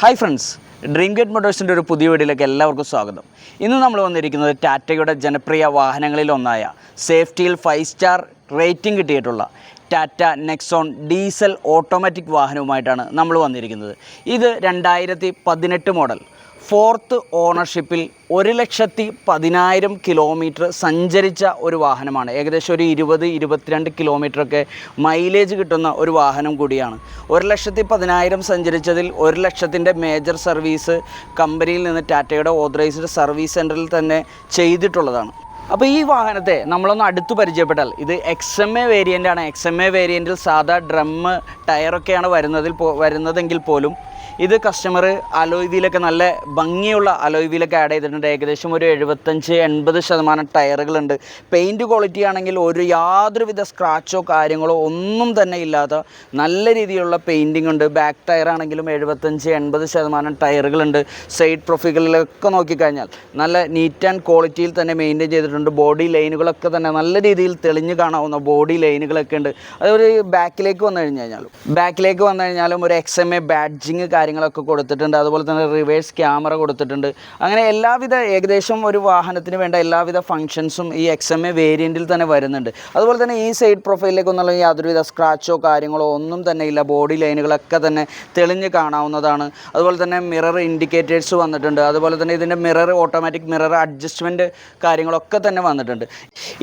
Hi friends dream gate മോട്ടോഴ്സിന്റെ ഒരു പുതിയ വീഡിയോയിലേക്ക് എല്ലാവർക്കും സ്വാഗതം. ഇന്ന് നമ്മൾ വന്നിരിക്കുന്നത് ടാറ്റയുടെ ജനപ്രിയ വാഹനങ്ങളിൽ ഒന്നായ സേഫ്റ്റിയിൽ ഫൈവ് സ്റ്റാർ റേറ്റിംഗ് കിട്ടിയിട്ടുള്ള ടാറ്റ നെക്സോൺ ഡീസൽ ഓട്ടോമാറ്റിക് വാഹനവുമായിട്ടാണ് നമ്മൾ വന്നിരിക്കുന്നത്. ഇത് രണ്ടായിരത്തി പതിനെട്ട് മോഡൽ. ഫോർത്ത് ഓണർഷിപ്പിൽ ഒരു ലക്ഷത്തി പതിനായിരം കിലോമീറ്റർ സഞ്ചരിച്ച ഒരു വാഹനമാണ്. ഏകദേശം ഒരു ഇരുപത് ഇരുപത്തിരണ്ട് കിലോമീറ്ററൊക്കെ മൈലേജ് കിട്ടുന്ന ഒരു വാഹനം കൂടിയാണ്. ഒരു ലക്ഷത്തി പതിനായിരം സഞ്ചരിച്ചതിൽ ഒരു ലക്ഷത്തിന്റെ മേജർ സർവീസ് കമ്പനിയിൽ നിന്ന് ടാറ്റയുടെ ഓതറൈസ്ഡ് സർവീസ് സെന്ററിൽ തന്നെ ചെയ്തിട്ടുള്ളതാണ്. അപ്പോൾ ഈ വാഹനത്തെ നമ്മളൊന്ന് അടുത്ത് പരിചയപ്പെട്ടാൽ ഇത് എക്സ് എം എ വേരിയന്റ് ആണ്. എക്സ് എം എ വേരിയന്റിൽ സാധാ ഡ്രമ്മ് ടയറൊക്കെയാണ് വരുന്നതിൽ വരുന്നതെങ്കിൽ പോലും ഇത് കസ്റ്റമർ അലോയ് വീലൊക്കെ നല്ല ഭംഗിയുള്ള അലോയ് വീലൊക്കെ ആഡ് ചെയ്തിട്ടുണ്ട്. ഏകദേശം ഒരു എഴുപത്തഞ്ച് എൺപത് ശതമാനം ടയറുകളുണ്ട്. പെയിന്റ് ക്വാളിറ്റി ആണെങ്കിൽ ഒരു യാതൊരുവിധ സ്ക്രാച്ചോ കാര്യങ്ങളോ ഒന്നും തന്നെ ഇല്ലാത്ത നല്ല രീതിയിലുള്ള പെയിന്റിംഗ് ഉണ്ട്. ബാക്ക് ടയർ ആണെങ്കിലും എഴുപത്തഞ്ച് എൺപത് ശതമാനം ടയറുകളുണ്ട്. സൈഡ് പ്രൊഫൈലുകളിലൊക്കെ നോക്കിക്കഴിഞ്ഞാൽ നല്ല നീറ്റ് ആൻഡ് ക്വാളിറ്റിയിൽ തന്നെ മെയിന്റെയിൻ ചെയ്തിട്ടുണ്ട്. ബോഡി ലൈനുകളൊക്കെ തന്നെ നല്ല രീതിയിൽ തെളിഞ്ഞു കാണാവുന്ന ബോഡി ലൈനുകളൊക്കെ ഉണ്ട്. അതൊരു ബാക്കിലേക്ക് വന്നു കഴിഞ്ഞു കഴിഞ്ഞാലും ബാക്കിലേക്ക് വന്നു കഴിഞ്ഞാലും ഒരു എക്സ് എം എ ബാഡ്ജിങ് കാര്യങ്ങളൊക്കെ കൊടുത്തിട്ടുണ്ട്. അതുപോലെ തന്നെ റിവേഴ്സ് ക്യാമറ കൊടുത്തിട്ടുണ്ട്. അങ്ങനെ എല്ലാവിധ ഏകദേശം ഒരു വാഹനത്തിന് വേണ്ട എല്ലാവിധ ഫങ്ഷൻസും ഈ എക്സ് എം എ വേരിയന്റിൽ തന്നെ വരുന്നുണ്ട്. അതുപോലെ തന്നെ ഈ സൈഡ് പ്രൊഫൈലിലേക്ക് ഒന്നുള്ള യാതൊരുവിധ സ്ക്രാച്ചോ കാര്യങ്ങളോ ഒന്നും തന്നെ ഇല്ല. ബോഡി ലൈനുകളൊക്കെ തന്നെ തെളിഞ്ഞ് കാണാവുന്നതാണ്. അതുപോലെ തന്നെ മിറർ ഇൻഡിക്കേറ്റേഴ്സ് വന്നിട്ടുണ്ട്. അതുപോലെ തന്നെ ഇതിന്റെ മിറർ ഓട്ടോമാറ്റിക് മിറർ അഡ്ജസ്റ്റ്മെന്റ് കാര്യങ്ങളൊക്കെ തന്നെ വന്നിട്ടുണ്ട്.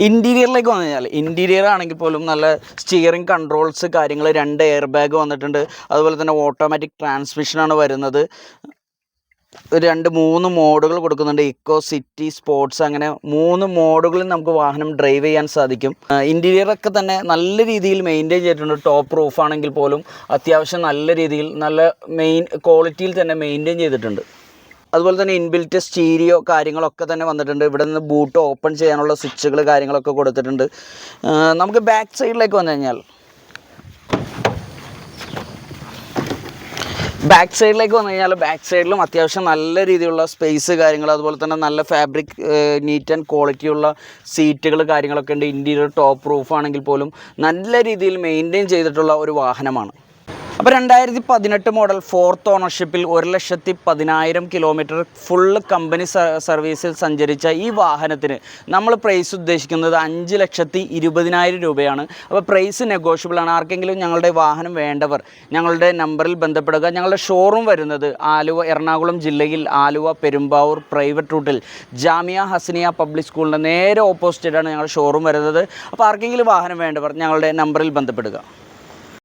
ഇന്റീരിയറിലേക്ക് വന്നു കഴിഞ്ഞാൽ ഇന്റീരിയർ ആണെങ്കിൽ പോലും നല്ല സ്റ്റിയറിംഗ് കൺട്രോൾസ് കാര്യങ്ങൾ രണ്ട് എയർ ബാഗ് വന്നിട്ടുണ്ട്. അതുപോലെ തന്നെ ഓട്ടോമാറ്റിക് ട്രാൻസ്മിഷനാണ് വരുന്നത്. ഒരു രണ്ട് മൂന്ന് മോഡുകൾ കൊടുക്കുന്നുണ്ട്. ഇക്കോ സിറ്റി സ്പോർട്സ് അങ്ങനെ മൂന്ന് മോഡുകളിൽ നമുക്ക് വാഹനം ഡ്രൈവ് ചെയ്യാൻ സാധിക്കും. ഇന്റീരിയറൊക്കെ തന്നെ നല്ല രീതിയിൽ മെയിന്റെയിൻ ചെയ്തിട്ടുണ്ട്. ടോപ്പ് റൂഫ് ആണെങ്കിൽ പോലും അത്യാവശ്യം നല്ല രീതിയിൽ നല്ല മെയിൻ ക്വാളിറ്റിയിൽ തന്നെ മെയിന്റെയിൻ ചെയ്തിട്ടുണ്ട്. അതുപോലെ തന്നെ ഇൻബിൽറ്റ് സ്റ്റീരിയോ കാര്യങ്ങളൊക്കെ തന്നെ വന്നിട്ടുണ്ട്. ഇവിടെ നിന്ന് ബൂട്ട് ഓപ്പൺ ചെയ്യാനുള്ള സ്വിച്ചുകൾ കാര്യങ്ങളൊക്കെ കൊടുത്തിട്ടുണ്ട്. നമുക്ക് ബാക്ക് സൈഡിലേക്ക് വന്നു കഴിഞ്ഞാൽ ബാക്ക് സൈഡിലേക്ക് വന്നു കഴിഞ്ഞാൽ ബാക്ക് സൈഡിലും അത്യാവശ്യം നല്ല രീതിയിലുള്ള സ്പേസ് കാര്യങ്ങൾ അതുപോലെ തന്നെ നല്ല ഫാബ്രിക് നീറ്റ് ആൻഡ് ക്വാളിറ്റി ഉള്ള സീറ്റുകൾ കാര്യങ്ങളൊക്കെ ഉണ്ട്. ഇന്റീരിയർ ടോപ്പ് റൂഫ് ആണെങ്കിൽ പോലും നല്ല രീതിയിൽ മെയിന്റെയിൻ ചെയ്തിട്ടുള്ള ഒരു വാഹനമാണ്. അപ്പോൾ രണ്ടായിരത്തി പതിനെട്ട് മോഡൽ ഫോർത്ത് ഓണർഷിപ്പിൽ ഒരു ലക്ഷത്തി പതിനായിരം കിലോമീറ്റർ ഫുള്ള് കമ്പനി സർവീസിൽ സഞ്ചരിച്ച ഈ വാഹനത്തിന് നമ്മൾ പ്രൈസ് ഉദ്ദേശിക്കുന്നത് അഞ്ച് ലക്ഷത്തി ഇരുപതിനായിരം രൂപയാണ്. അപ്പോൾ പ്രൈസ് നെഗോഷ്യബിൾ ആണ്. ആർക്കെങ്കിലും ഞങ്ങളുടെ വാഹനം വേണ്ടവർ ഞങ്ങളുടെ നമ്പറിൽ ബന്ധപ്പെടുക. ഞങ്ങളുടെ ഷോറൂം വരുന്നത് ആലുവ എറണാകുളം ജില്ലയിൽ ആലുവ പെരുമ്പാവൂർ പ്രൈവറ്റ് റൂട്ടിൽ ജാമിയ ഹസനിയ പബ്ലിക് സ്കൂളിന്റെ നേരെ ഓപ്പോസിറ്റായിട്ടാണ് ഞങ്ങളുടെ ഷോറൂം വരുന്നത്. അപ്പോൾ ആർക്കെങ്കിലും വാഹനം വേണ്ടവർ ഞങ്ങളുടെ നമ്പറിൽ ബന്ധപ്പെടുക.